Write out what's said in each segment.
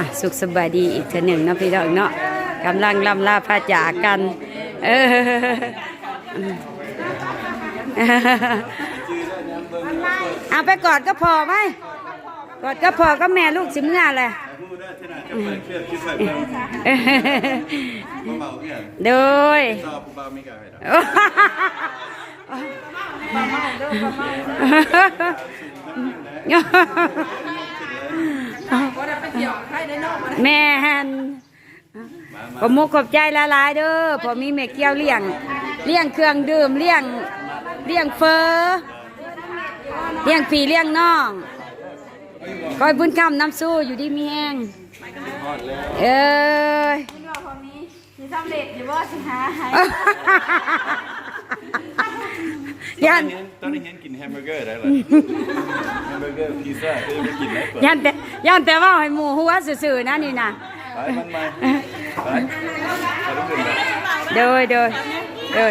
อะสุขสบายดีอีกเทอหนึ่งเนาะพี่น้องเนาะกำลังลำลาพาจากกัน เออเอาไปกอดก็พอไหมกอดก็พอก็แม่ลูกสิมื่อแหละพูดได้ ที่ไหนจะไปเครื่องคิดใส่เพิ่มเบาๆเนี่ยโดยชอบเบาไม่กล้าให้ดอกแม่นขอบมุกขอบใจละลายๆเด้อพอมีแม่เกี้ยวเลี้ยง เลี้ยงเครื่องดื่มเลี้ยงเลี้ยงเฟอเลี้ยงพี่เลี้ยงน้องคอยบุญคำน้ำสู้อยู่ดีมีแห้งเอ้ยสิสำเร็จอยู่บ่สิหา ให้ยันตอนนี้เห็นกินแฮมเบอร์เกอร์ได้เลยแฮมเบอร์เกอร์พิซซ่าก็ยังไม่กินได้เปิดยันแต่ยันแต่ว่าให้หมูหัวซื่อๆนะนี่นะไปมันมาไปไปทุกคนไปโดยโดยโดย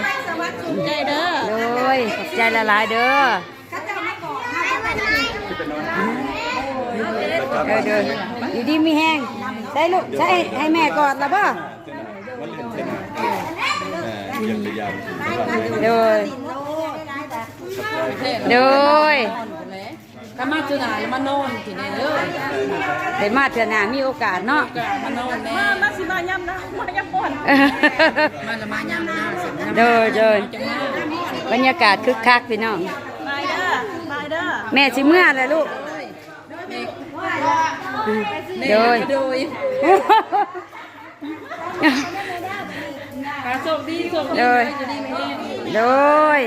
ใจเด้อโดยขอบใจละลายๆเด้อเด้อเด้ออยู่ดีมีแห้งใช่ลูกใช่ให้แม่กอดละบ่มันเล่นเท่าไหร่เยี่ยมพยายามสบายโดย โดยถ้ามาจุฬาแล้วมานอนที่นี่เด้อได้มาเถอะนามีโอกาสเนาะก็มานอนแน่มาสิมายำนะมายำก่อนมาละมายามหน้าสิโดยโดยจังมาบรรยากาศคึกคักพี่น้องไปเด้อไปเด้อแม่สิเมื่อเลยลูกโดยโดยขาโชคดีโชคดีโดยอยู่ดีไม่แห้งโดย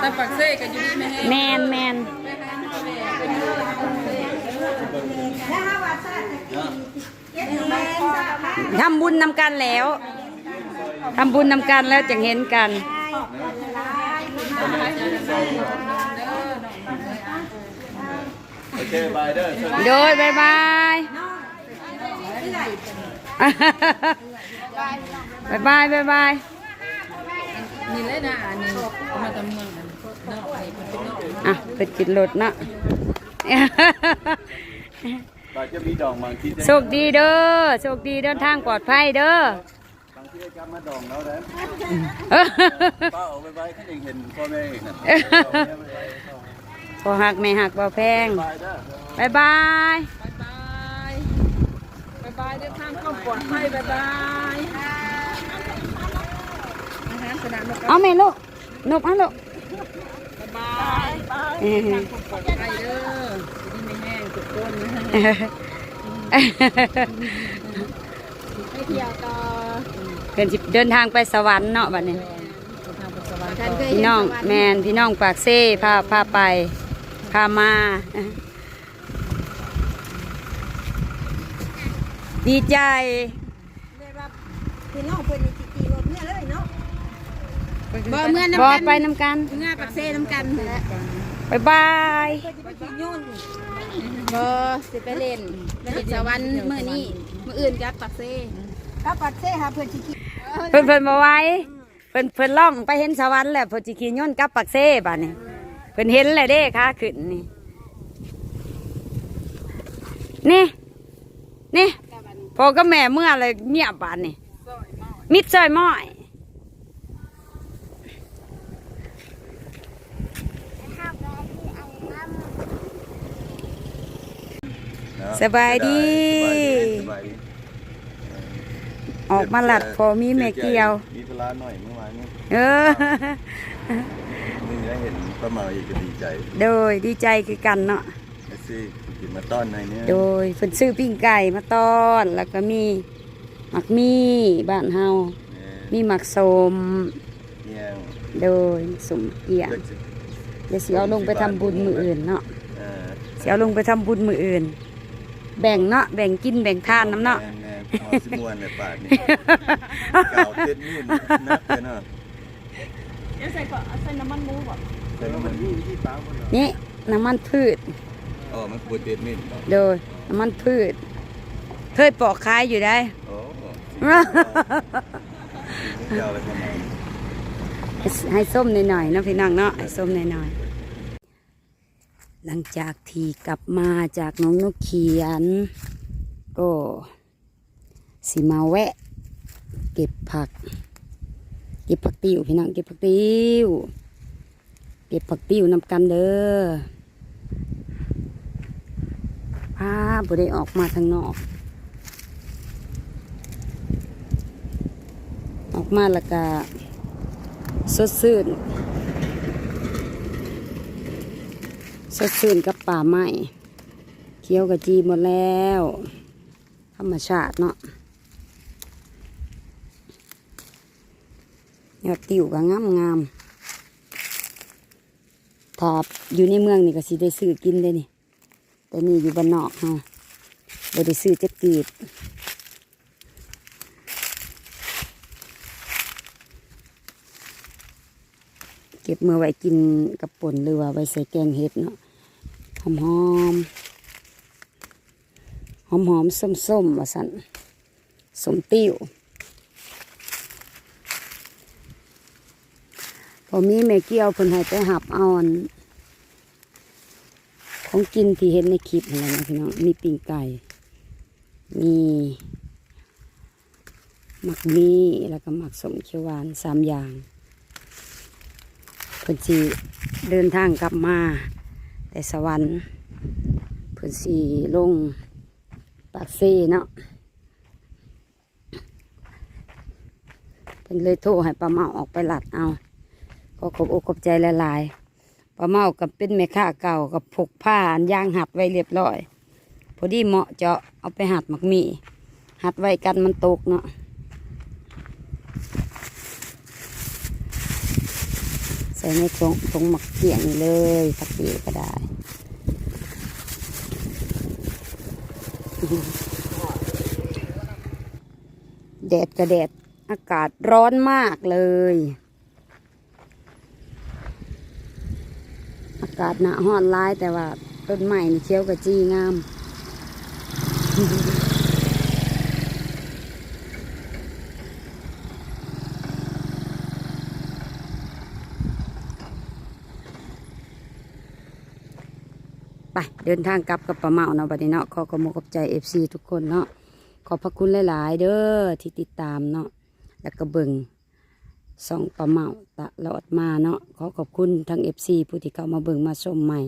แต่ปักเซ่ก็อยู่ดีไม่แห้งแมนแมนทำบุญนำกันแล้วทำบุญนำกันแล้วจะเห็นกันโอเคบายเด้อโดยบายบายบายบายบายบาย นี่เลยนะอันนี้เอามาตำเมืองนั่นนอกนี่เพิ่นเป็นนอกอะไปกินรถเนาะบายจะมีดองบางที่โชคดีเด้อโชคดีเดินทางปลอดภัยเด้อบางที่ได้กลับมาดองแล้วนะป้าเอาไปไว้แค่เองเห็นพ่อแม่เองนะพอหักไม่หักบ่แพงบายเด้อ บายบายบายบายบายบายเดินทางเข้าปลอดภัยบายบายอาหาร สนามนกเอาแม่ลูกนบเอาลูกบายบายเออปลอดภัยเด้ออยู่ดีไม่แห้งทุกคนไปเที่ยวต่อเพิ่นสิเดินทางไปสวรรค์เนาะบัดนี้ทางไปสวรรค์ต่อพี่น้องแมนพี่น้องปากเซ่พาพาไปพามาดีใจ พี่น้องเพิ่นนี่สิขี่รถเนี่ยเลยเนาะ บ่เมื่อบน้ำอกันไปน้ำกันงาปักเซ่น้ำกันแหละบายบายไปขี่ยุ่นบ่สิไปเล่นไปเฮ็ดสวรรค์มื้อนี้มื้ออื่นกับปักเซ่ถ้าปัดเซ่หาเพิ่นสิขี่เพิ่นเพิ่นมาไว้เพิ่นเพิ่นล่องไปเห็นสวรรค์แล้วเพิ่นสิขี่ย่นต์กลับปากเซ่บัดนี้เพิ่นเห็นแล้วเด้ค่ะขึ้นนี่นี่นี่พอก็แม่เมื่อเลยเงียบบาดนี่มิดซอยม้อย สบายดี สบายดีออกมาหลัดพอมีแม่เกียว มีเวลาหน่อยเมื่อวานนี้เออนี่ได้เห็นป้าเมาอีกก็ดีใจ โดยดีใจคือกันเนาะไอ้ซี่กินมาต้อนในเนี้ยโดยเพิ่นซื้อปิ้งไก่มาต้อนแล้วก็มีหมักมี่บ้านเฮา มีหมักสมเนี่ยโดยสมเอียงเลิกสิเดี๋ยวสิเอาลงไปทำบุญมืออื่นเนาะเออสิเอาลงไปทำบุญมืออื่น แบ่งเนาะแบ่งกินแบ่งทานน้ำเนาะแม่ๆพอสิม่วนในป่านี่กาวเต็ดนี่นักเลยเนาะเดี๋ยวใส่ก่อนเอาใส่น้ำมันหมูบ่แต่ว่ามันที่ป้าคนนี่น้ำมันพืชอ๋อมันปวดเต็ดนี่โดยน้ำมันพืชเคยปอกขายอยู่ได้โอ้ยาวเลยประมาณให้ส้มหน่อยๆเนาะพี่น้องเนาะให้ส้มหน่อยๆ หลังจากที่กลับมาจากน้องนกเขียน ก็สิมาแวะ เก็บผัก เก็บผักติ้วพี่น้องเก็บผักติ้วเก็บผักติ้วนำกันเด้อพาบ่ได้ออกมาทางนอก ออกมาแล้วก็สดชื่น สดชื่นกับป่าไม้เคี้ยวกะจีหมดแล้ว ธรรมชาติเนาะยอดติวก็งามงามๆถ้าอยู่ในเมืองนี่ก็สิได้ซื้อกินได้นี่ แต่นี่อยู่บ้านนอกฮะบ่ได้ซื้อจักกีบ เก็บเมื่อไว้กินกับป่นหรือว่าไว้ใส่แกงเห็ดเนาะหอมหอมหอมหอมส้มส้มว่าสันสมติ้วพอมีแม่เกี้ยวเพิ่นให้ไปหับเอาอนของกินที่เห็นในคลิปอะไรนะพี่น้องมีปิ้งไก่มีหมักมีแล้วก็หมักสมเขียวหวานสามอย่าง เพิ่นสีเดินทางกลับมา แต่สวรรค์เพิ่นสีลงปากซ่เนาะเพิ่นเลยโทรให้ป้าเมาออกไปหลัดเอาก็ขอบอกขอบใจละลายๆป้าเมากับเป็นแม่ค้าเก่ากับผูกผ้าอันย่างหัดไว้เรียบร้อย พอดีเหมาะเจาะเอาไปหัดหมักมีหัดไว้กันมันตกเนาะ ส่ในถุงถุงหมักเกี่ยงนี่เลยสักปีก็ได้แดดกระแดดอากาศร้อนมากเลย อากาศหนาห้อนร้ายแต่ว่าต้นไม้นี่เขียวกระจีงาม ไปเดินทางกลับกับป้าเมาเนาะบัดนี้เนาะขอขอบคุณขอบใจเอฟซีทุกคนเนาะขอบพระคุณหลาย ๆ เด้อที่ติดตามเนาะแล้วก็เบิ่งส่องป้าเมาตลอดมาเนาะขอขอบคุณทั้งเอฟซีผู้ที่เข้ามาเบิ่งมาชมใหม่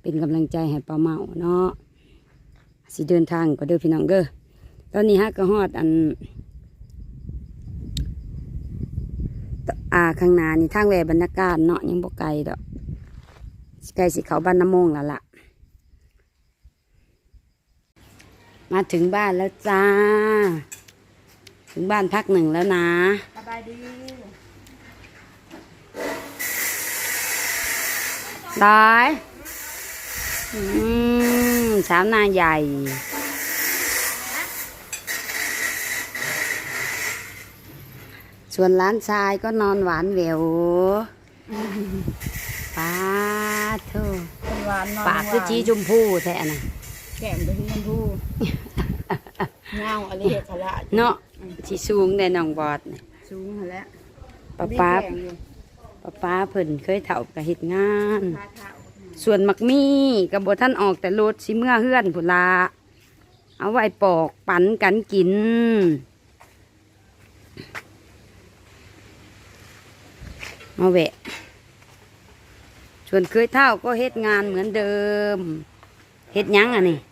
เป็นกำลังใจให้ป้าเมาเนาะสิเดินทางก็เด้อพี่น้องเด้อตอนนี้ฮะก็ฮอดอันอ่าข้างหน้านี่ทางแหวบรรณาการเนาะยังบ่ไกลดอกใกล้สิเขาบ้านน้ำมงแล้วล่ะ มาถึงบ้านแล้วจ้า ถึงบ้านพักหนึ่งแล้วนะสบายดีร้อยอืมสาวนาใหญ่ส่วนร้านชายก็นอนหวานเหววป้าเธอเป็นหวานนอนปากคือจีชมพูแท้น่ะแก้มไปที่ชมพูเงาอะไรเห็ดขละเนาะสีสูงในน้องบอดน่ะสูงหั่นแหล้วป้าป้าป้าป้าเพิ่นเคยเถ่ากับเฮ็ดงานส่วนมักมีกับบท่านออกแต่รถสิเมื่อเฮือนผุนลาเอาไว้ปอกปันกันกิน มาแวะส่วนเคยเท่าก็เฮ็ดงานเหมือนเดิมเฮ็ดหยังอะนี่นั่งซอย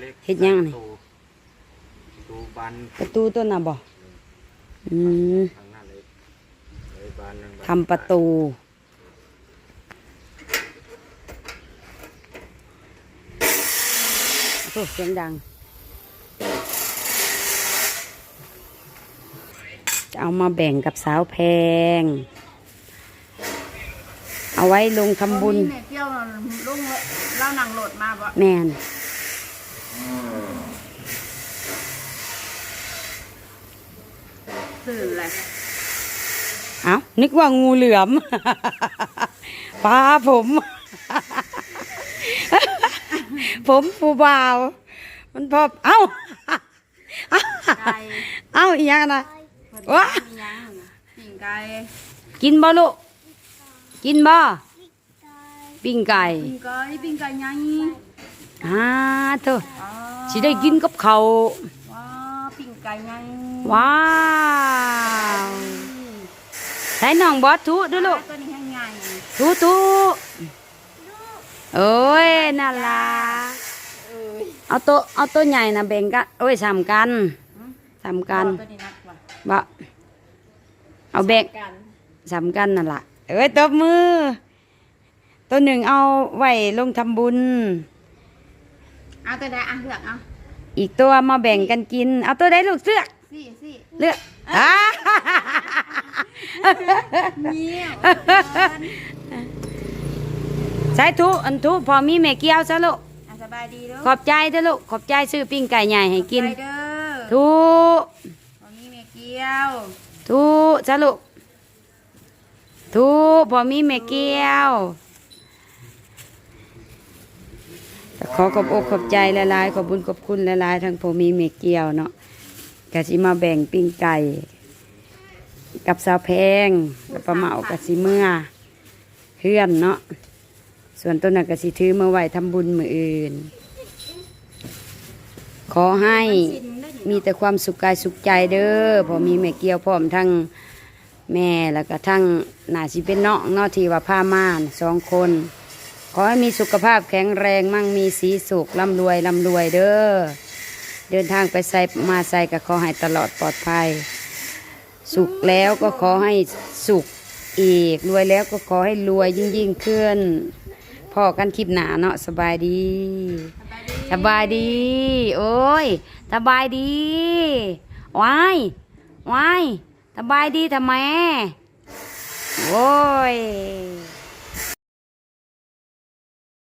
เล็กเฮ็ดยังนี่ตูบันประตูต้นน่ะบ่อืมทางหน้าเล็กเลยบานหนึ่งทำประตู โอ้เสียงดัง จะเอามาแบ่งกับสาวแพง เอาไว้ลงทำบุญแม่เกี้ยวลุงเล่านั่งรถมาบ่แมน ตื่นเลยเอานึกว่างูเหลือมป้าผม ผมผู้บ่าว มันพอบเอ้าไก่เอ้าอีหยังนะวะมียังปิ่งไก่กินบ่ลูกกินบ่ปิ้งไก่ปิ่งไก่ปิ่งไก่ยังอ่าเธอสิได้กินกับเขาวว้าปิ้ง ไก่ไงว้าวใส่น้องบอสทุดูลูกตัวนี้ให้ใหญ่ทุทุโอ้ยน่ารักเอาโต๊ะเอาโต๊ะใหญ่นะแบ่งกันโอ้ยสามกันสามกันตัวนี้นักว่ะบ่เอาแบ่งกันสามกันนั่นล่ะเอ้ยตบมือ ตัวหนึ่งเอาไว้ลงทำบุญ เอาตัวใดอะเลือกเอา อีกตัวมาแบ่งกันกิน เอาตัวใดลูกเสือกสิสิเลือกอ่าเนี่ยใช้ทุอันทุพอมีแม่เกี้ยวซะลูกอะสบายดีเด้อขอบใจเด้อลูกขอบใจซื้อปิ้งไก่ใหญ่ให้กินไปเด้อทุบ่มีแม่เกี้ยวทุซะลูกทุพอมีแม่เกี้ยวแต่ ขอขอบอกขอบใจหลายๆขอบบุญขอบคุณหลายๆทั้งพอมีแม่เกียวเนาะกะสิมาแบ่งปิ้งไก่ กับสาวแพงกับปลาเหมากะสิเมื่อเพื่อนเนาะส่วนต้นน่ะกะสิถือมาไหวทำบุญมืออื่น ขอให้มีแต่ความสุขกายสุขใจเด้อพอมีแม่เกียวพร้อมทั้งแม่แล้วก็ทั้งหนาสิเป็นน้องเนอที่ว่าผ้าม่านสองคน ขอให้มีสุขภาพแข็งแรงมั่งมีสีสุขร่ำรวยร่ำรวยเด้อเดินทางไปใส่มาใส่ก็ขอให้ตลอดปลอดภัย สุขแล้วก็ขอให้สุขอีกรวยแล้วก็ขอให้รวยยิ่งยิ่งขึ้นพ่อกันคลิปหนาเนาะสบายดีสบายดี โอ้ยสบายดีวายวายสบายดีทำไมโอ้ย